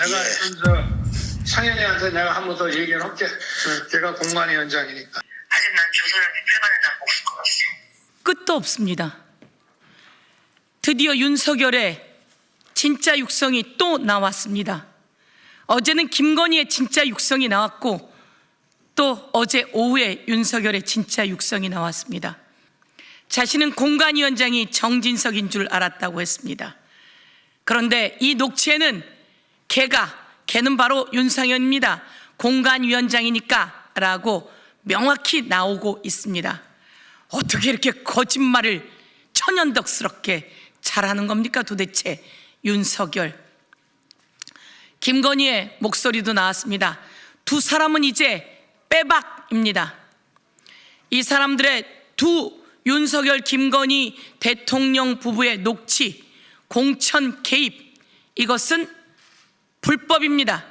내가 예. 저 상현이한테 내가 한 번 더 얘기를 할게. 어, 걔가 공관위 원장이니까. 아직 난 조선을 비판하는 날 없을 것 같아. 끝도 없습니다. 드디어 윤석열의 진짜 육성이 또 나왔습니다. 어제는 김건희의 진짜 육성이 나왔고 또 어제 오후에 윤석열의 진짜 육성이 나왔습니다. 자신은 공관위원장이 정진석인 줄 알았다고 했습니다. 그런데 이 녹취에는 걔가 걔는 바로 윤상현입니다. 공관위원장이니까 라고 명확히 나오고 있습니다. 어떻게 이렇게 거짓말을 천연덕스럽게 잘하는 겁니까 도대체 윤석열 김건희의 목소리도 나왔습니다. 두 사람은 이제 빼박입니다. 이 사람들의 두 윤석열 김건희 대통령 부부의 녹취 공천 개입 이것은 불법입니다.